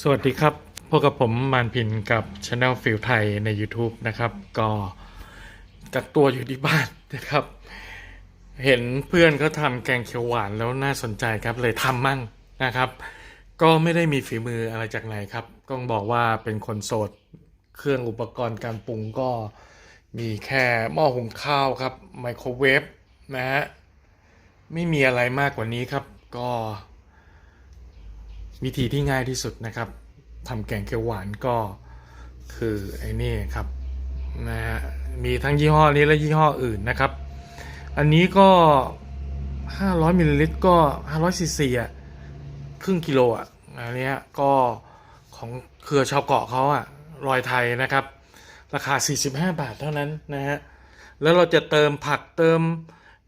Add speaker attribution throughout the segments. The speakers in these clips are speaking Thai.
Speaker 1: สวัสดีครับพบกับผมมานพินกับช anel ฟิลไทยใน YouTube นะครับ ก็กักตัวอยู่ที่บ้านนะครับ เห็นเพื่อนเขาทำแกงเขียวหวานแล้วน่าสนใจครับ เลยทำมั่งนะครับ ก็ไม่ได้มีฝีมืออะไรจากไหนครับก็ต้องบอกว่าเป็นคนโสด เครื่องอุปกรณ์การปรุงก็มีแค่หม้อหุงข้าวครับไมโครเวฟนะฮะไม่มีอะไรมากกว่านี้ครับ ก็ วิธีที่ง่ายที่สุดนะครับทำแกงเขียวหวานก็คือไอ้นี่ครับนะฮะมีทั้งยี่ห้อนี้และยี่ห้ออื่นนะครับ อันนี้ก็ 500มิลลิลิตรก็500ซีซีอะครึ่งกิโลอะอันนี้ก็ของเครือชาวเกาะเขาอะรอยไทยนะครับ ราคา 45 บาทเท่านั้นนะฮะแล้วเราจะเติมผักเติม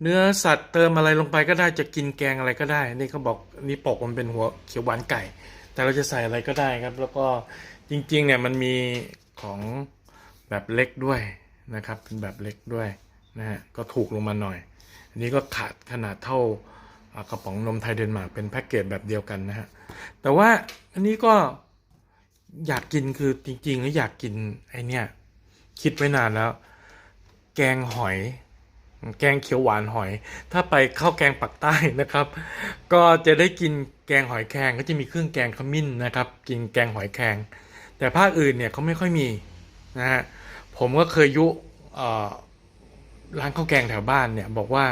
Speaker 1: เนื้อสัตว์เติมอะไรลงไปก็ได้จะกินแกงอะไรก็ได้ นี่เขาบอกนี่ปกมันเป็นหัวเขียวหวานไก่ แต่เราจะใส่อะไรก็ได้ครับ แล้วก็จริงๆเนี่ยมันมีของแบบเล็กด้วยนะครับ เป็นแบบเล็กด้วยนะฮะก็ถูกลงมาหน่อย อันนี้ก็ขาดขนาดเท่ากระป๋องนมไทยเดนมาร์กเป็นแพ็กเกจแบบเดียวกันนะฮะแต่ว่าอันนี้ก็อยากกินคือจริงๆแล้วอยากกินไอเนี่ยคิดไว้นานแล้ว แกงหอย แกงเขียวหวานหอย ถ้าไปข้าวแกงปักใต้นะครับ ก็จะได้กินแกงหอยแครงก็จะมีเครื่องแกงขมิ้นนะครับ กินแกงหอยแครงแต่ภาคอื่นเนี่ยเขาไม่ค่อยมีนะฮะผมก็เคยยุ่อร้านข้าวแกงแถวบ้านเนี่ยบอกว่า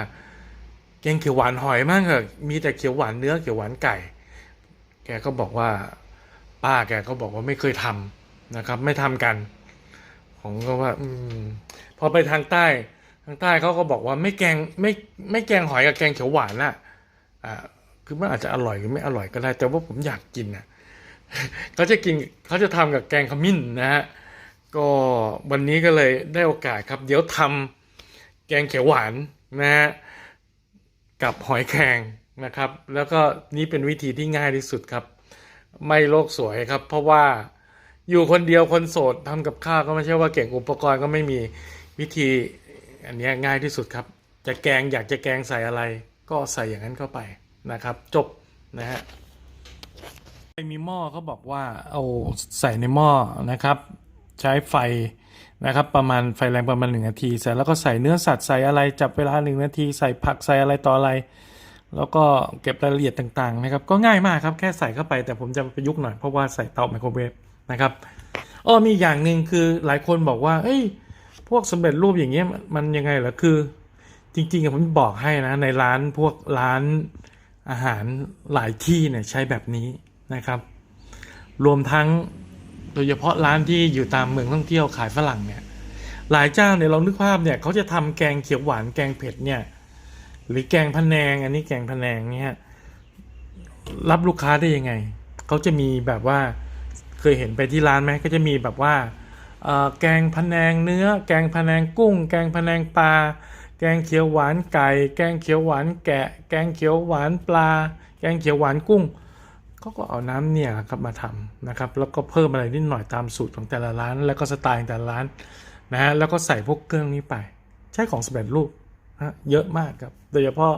Speaker 1: แกงเขียวหวานหอยมากเหอะมีแต่เขียวหวานเนื้อเขียวหวานไก่ แกก็บอกว่าป้าแกก็บอกว่าไม่เคยทำนะครับ ไม่ทำกัน ผมก็ว่า อืมพอไปทางใต้ ทางใต้เขาก็บอกว่าไม่แกงไม่ไม่แกงหอยกับแกงเขียวหวานน่ะอ่าคือมันอาจจะอร่อยหรือไม่อร่อยก็ได้ แต่ว่าผมอยากกินน่ะเขาจะกินเขาจะทำกับแกงขมิ้นนะฮะก็วันนี้ก็เลยได้โอกาสครับ เดี๋ยวทำแกงเขียวหวานนะฮะกับหอยแครงนะครับ แล้วก็นี่เป็นวิธีที่ง่ายที่สุดครับ ไม่โลกสวยครับ เพราะว่าอยู่คนเดียวคนโสดทำกับข้าวก็ไม่ใช่ว่าเก่งอุปกรณ์ก็ไม่มีวิธี อันนี้ง่ายที่สุดครับ จะแกงอยากจะแกงใส่อะไร ก็ใส่อย่างนั้นเข้าไปนะครับ จบนะฮะไปมีหม้อเขาบอกว่าเอาใส่ในหม้อนะครับ ใช้ไฟนะครับ ประมาณไฟแรงประมาณหนึ่งนาทีเสร็จแล้วก็ใส่เนื้อสัตว์ใส่อะไรจับเวลาหนึ่งนาที ใส่ผักใส่อะไรต่ออะไร แล้วก็เก็บรายละเอียดต่างๆนะครับ ก็ง่ายมากครับแค่ใส่เข้าไป แต่ผมจะประยุกต์หน่อยเพราะว่าใส่เตาไมโครเวฟนะครับอ้อมีอย่างหนึ่งคือหลายคนบอกว่า เอ้ย พวกสำเร็จรูปอย่างเงี้ยมันยังไงเหรอคือ จริงๆผมบอกให้นะ ในร้านพวกร้านอาหารหลายที่เนี่ยใช้แบบนี้นะครับ รวมทั้งโดยเฉพาะร้านที่อยู่ตามเมืองท่องเที่ยวขายฝรั่งเนี่ยหลายเจ้าเนี่ยเรานึกภาพเนี่ยเขาจะทำแกงเขียวหวานแกงเผ็ดเนี่ยหรือแกงพะแนง อันนี้แกงพะแนงเนี่ยรับลูกค้าได้ยังไงเขาจะมีแบบว่าเคยเห็นไปที่ร้านไหมก็จะมีแบบว่า แกงพะแนงเนื้อ แกงพะแนงกุ้ง แกงพะแนงปลา แกงเขียวหวานไก่ แกงเขียวหวานแกะ แกงเขียวหวานปลา แกงเขียวหวานกุ้งเขาก็เอาน้ำเนี่ยครับมาทำนะครับ แล้วก็เพิ่มอะไรนิดหน่อยตามสูตรของแต่ละร้าน แล้วก็สไตล์แต่ละร้านนะฮะ แล้วก็ใส่พวกเครื่องนี้ไป ใช้ของสำเร็จรูปนะฮะเยอะมากครับ โดยเฉพาะ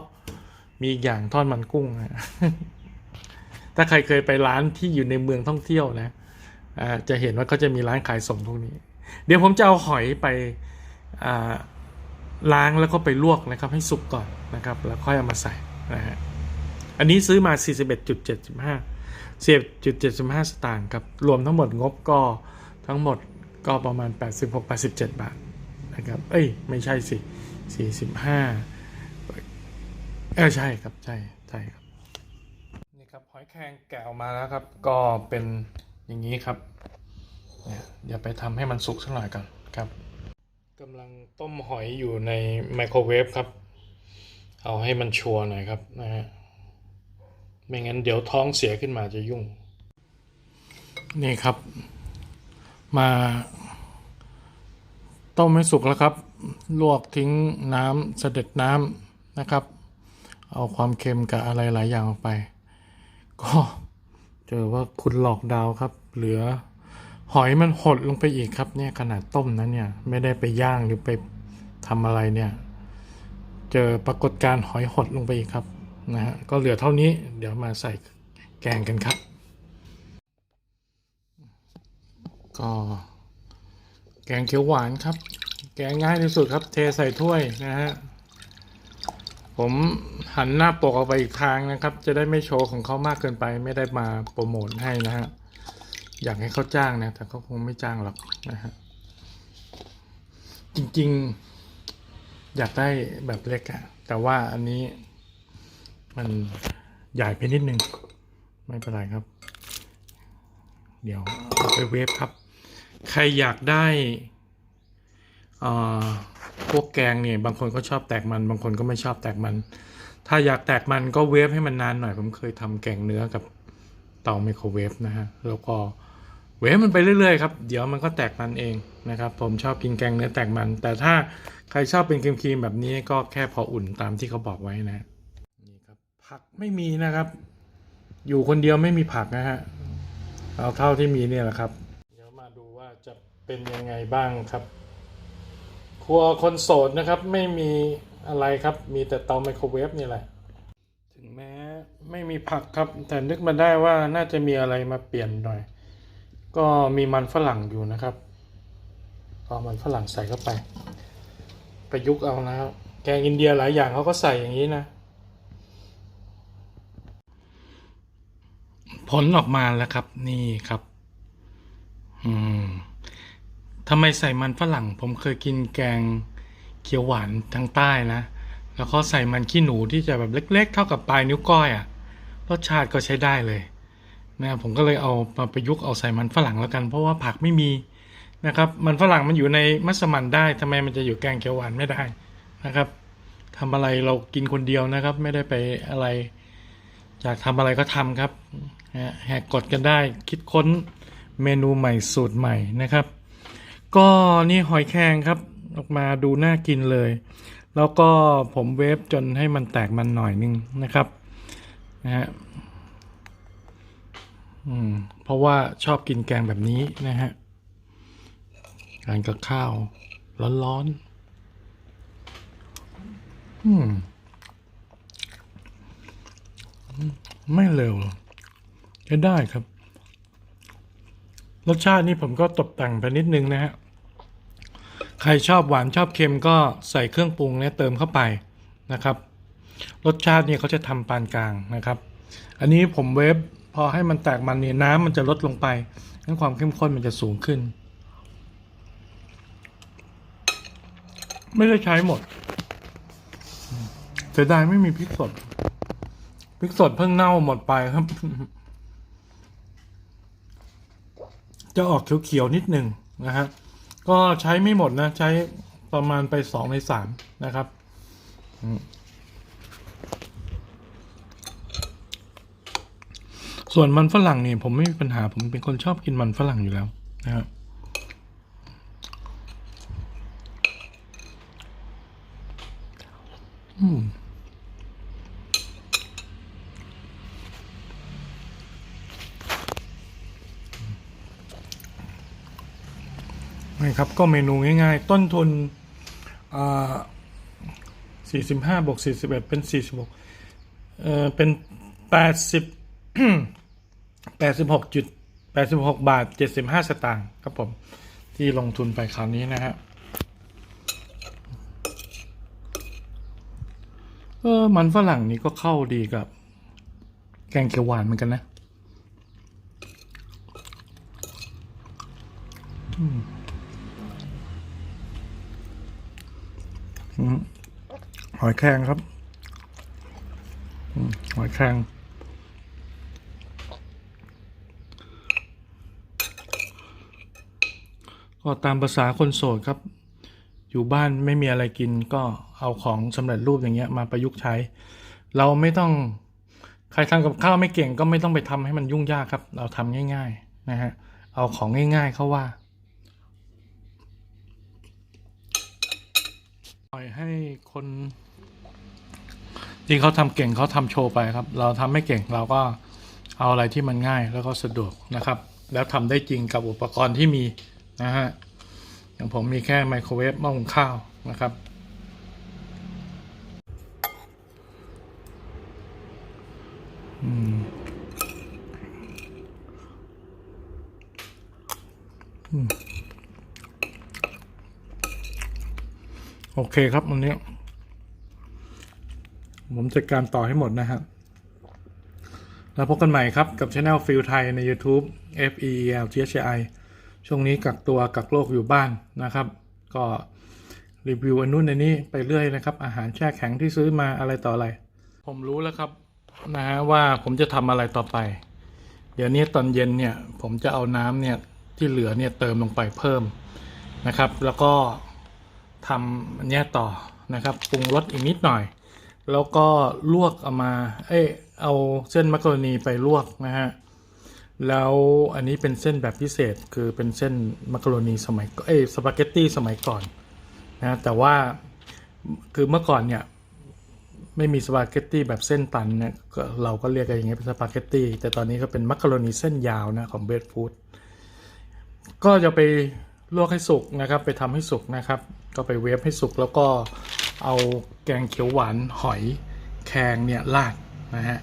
Speaker 1: มีอย่างทอดมันกุ้งนะถ้าใครเคยไปร้านที่อยู่ในเมืองท่องเที่ยวนะ จะเห็นว่าเขาจะมีร้านขายส่งพวกนี้ เดี๋ยวผมจะเอาหอยไปล้างแล้วก็ไปลวกนะครับให้สุกก่อนนะครับ แล้วค่อยเอามาใส่นะฮะอันนี้ซื้อมา 41.75 10.75 สตางค์ครับ รวมทั้งหมดงบก็ทั้งหมดก็ประมาณ 86-87 บาทนะครับ เอ้ย ไม่ใช่สิ 45 เออใช่ครับ ใช่ ใช่ครับ นี่ครับ หอยแครงแกะออกมาแล้วครับ ก็เป็น อย่างนี้ครับเนี่ยเดี๋ยวไปทำให้มันสุกสักหน่อยก่อนครับกำลังต้มหอยอยู่ในไมโครเวฟครับ เอาให้มันชัวร์หน่อยครับนะฮะไม่งั้นเดี๋ยวท้องเสียขึ้นมาจะยุ่ง นี่ครับ มาต้มให้สุกแล้วครับ ลวกทิ้งน้ำเสด็จน้ำนะครับ เอาความเค็มกับอะไรหลายอย่างออกไป ก็ เจอว่าคุณหลอกดาวครับ เหลือหอยมันหดลงไปอีกครับเนี่ยขนาดต้มนั้นเนี่ยไม่ได้ไปย่างหรือไปทำอะไรเนี่ย เจอปรากฏการหอยหดลงไปอีกครับนะฮะก็เหลือเท่านี้เดี๋ยวมาใส่แกงกันครับ ก็แกงเขียวหวานครับ แกงง่ายที่สุดครับ เทใส่ถ้วยนะฮะ ผมหันหน้าปกออกไปอีกทางนะครับ จะได้ไม่โชว์ของเขามากเกินไป ไม่ได้มาโปรโมทให้นะฮะอยากให้เขาจ้างนะแต่เขาคงไม่จ้างหรอกนะฮะจริงๆ อยากได้แบบเล็กอะแต่ว่าอันนี้มันใหญ่ไปนิดนึง ไม่เป็นไรครับ เดี๋ยวไปเวฟครับ ใครอยากได้อ่า พวกแกงเนี่ยบางคนก็ชอบแตกมัน บางคนก็ไม่ชอบแตกมัน ถ้าอยากแตกมันก็เวฟให้มันนานหน่อย ผมเคยทำแกงเนื้อกับเตาไมโครเวฟนะฮะ แล้วก็เวฟมันไปเรื่อยๆครับ เดี๋ยวมันก็แตกมันเองนะครับ ผมชอบกินแกงเนื้อแตกมัน แต่ถ้าใครชอบเป็นครีมๆแบบนี้ก็แค่พออุ่นตามที่เขาบอกไว้นะนี่ครับผักไม่มีนะครับ อยู่คนเดียวไม่มีผักนะฮะ เอาเท่าที่มีเนี่ยแหละครับ เดี๋ยวมาดูว่าจะเป็นยังไงบ้างครับ ครัวคนโสดนะครับไม่มีอะไรครับ มีแต่เตาไมโครเวฟนี่แหละ ถึงแม้ไม่มีผักครับ แต่นึกมาได้ว่าน่าจะมีอะไรมาเปลี่ยนหน่อย ก็มีมันฝรั่งอยู่นะครับก็เอามันฝรั่งใส่เข้าไป ประยุกต์เอานะครับแกงอินเดียหลายอย่างเขาก็ใส่อย่างนี้นะ ผลออกมาแล้วครับนี่ครับ อืม ทำไมใส่มันฝรั่ง ผมเคยกินแกงเขียวหวานทางใต้นะ แล้วเขาใส่มันขี้หนูที่จะแบบเล็ก ๆ เท่ากับปลายนิ้วก้อยอะ่ะ รสชาติก็ใช้ได้เลยนะผมก็เลยเอามาประยุกต์เอาใส่มันฝรั่งแล้วกัน เพราะว่าผักไม่มีนะครับ มันฝรั่งมันอยู่ในมัสมั่นได้ทำไมมันจะอยู่แกงเขียวหวานไม่ได้นะครับทำอะไรเรากินคนเดียวนะครับ ไม่ได้ไปอะไรอยากทำอะไรก็ทำครับแหกกฎกันได้ คิดค้นเมนูใหม่สูตรใหม่นะครับ ก็นี่หอยแครงครับ ออกมาดูน่ากินเลย แล้วก็ผมเวฟจนให้มันแตกมันหน่อยนึงนะครับนะฮะอืมเพราะว่าชอบกินแกงแบบนี้นะฮะทานกับข้าว ร้อนๆ อืม ไม่เร็วใช้ได้ครับ รสชาตินี่ผมก็ตกแต่งไปนิดนึงนะฮะ ใครชอบหวานชอบเค็มก็ใส่เครื่องปรุงเนี่ยเติมเข้าไปนะครับ รสชาติเนี่ยเขาจะทำปานกลางนะครับ อันนี้ผมเวฟพอให้มันแตกมันเนี่ยน้ำมันจะลดลงไปงั้นความเข้มข้นมันจะสูงขึ้น ไม่ได้ใช้หมดเสียดายไม่มีพริกสดพริกสดเพิ่งเน่าหมดไปครับ จะออกเขียวๆนิดหนึ่งนะฮะ ก็ใช้ไม่หมดนะ ใช้ประมาณไปสองในสามนะครับส่วนมันฝรั่งเนี่ยผมไม่มีปัญหาผมเป็นคนชอบกินมันฝรั่งอยู่แล้วนะครับอืม ไม่ครับก็เมนูง่ายๆ ต้นทุนสี่สิบวกสี่สิบเป็นสี่สิบหกเอ่อเป็นแปดสิบแปดสิบหกจุดแปดสิบาทเจ็ดสิบห้าสตางค์ครับผม ที่ลงทุนไปคราวนี้นะฮะเออมันฝรั่งนี่ก็เข้าดีกับ แกงเขียวหวานเหมือนกันนะ อืมห อยแครงครับหอยแครงก็ตามภาษาคนโสดครับ อยู่บ้านไม่มีอะไรกินก็เอาของสำเร็จรูปอย่างเงี้ยมาประยุกต์ใช้ เราไม่ต้องใครทำกับข้าวไม่เก่งก็ไม่ต้องไปทำให้มันยุ่งยากครับ เราทำง่าย ๆนะฮะเอาของง่าย ๆ เข้าว่าปล่อยให้คน ที่เขาทำเก่งเขาทำโชว์ไปครับ เราทำไม่เก่งเราก็เอาอะไรที่มันง่ายแล้วก็สะดวกนะครับ แล้วทำได้จริงกับอุปกรณ์ที่มีนะฮะอย่างผมมีแค่ไมโครเวฟหม้อหุงข้าวนะครับ อืมอืมโอเคครับวันนี้ ผมจัดการต่อให้หมดนะครับ แล้วพบกันใหม่ครับกับช anel ฟิลไทยใน YouTube F E E L G H I ช่วงนี้กักตัวกักโรคอยู่บ้านนะครับ ก็รีวิวอันนู้นอันนี้ไปเรื่อยนะครับ อาหารแช่แข็งที่ซื้อมาอะไรต่ออะไร ผมรู้แล้วครับนะฮะว่าผมจะทำอะไรต่อไป เดี๋ยวนี้ตอนเย็นเนี่ย ผมจะเอาน้ำเนี่ยที่เหลือเนี่ยเติมลงไปเพิ่มนะครับ แล้วก็ทำอันเนี้ยต่อนะครับปรุงรสอีกนิดหน่อย แล้วก็ลวกเอามา เอ้เอาเส้นมักกะโรนีไปลวกนะฮะ แล้วอันนี้เป็นเส้นแบบพิเศษคือเป็นเส้นมักกะโรนีสมัยเอ้สปาเกตตี้สมัยก่อนนะแต่ว่าคือเมื่อก่อนเนี่ยไม่มีสปาเกตตี้แบบเส้นตันเนี่ยเราก็เรียกกันอย่างเงี้ยเป็นสปาเกตตี้แต่ตอนนี้ก็เป็นมักกะโรนีเส้นยาวนะของเบรดฟูดก็จะไปลวกให้สุกนะครับ ไปทำให้สุกนะครับ ก็ไปเวฟให้สุกแล้วก็ เอาแกงเขียวหวานหอยแครงเนี่ยราดนะฮะ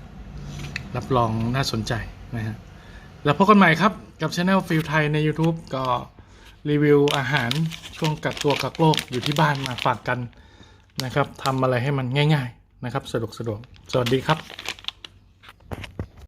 Speaker 1: รับรองน่าสนใจนะฮะ แล้วพบกันใหม่ครับกับช anel ฟิลไทยใน YouTube ก็รีวิวอาหารช่วงกักตัวกักโรคอยู่ที่บ้านมาฝากกันนะครับทำอะไรให้มันง่าย ๆ นะครับ สะดวกสะดวกสวัสดีครับ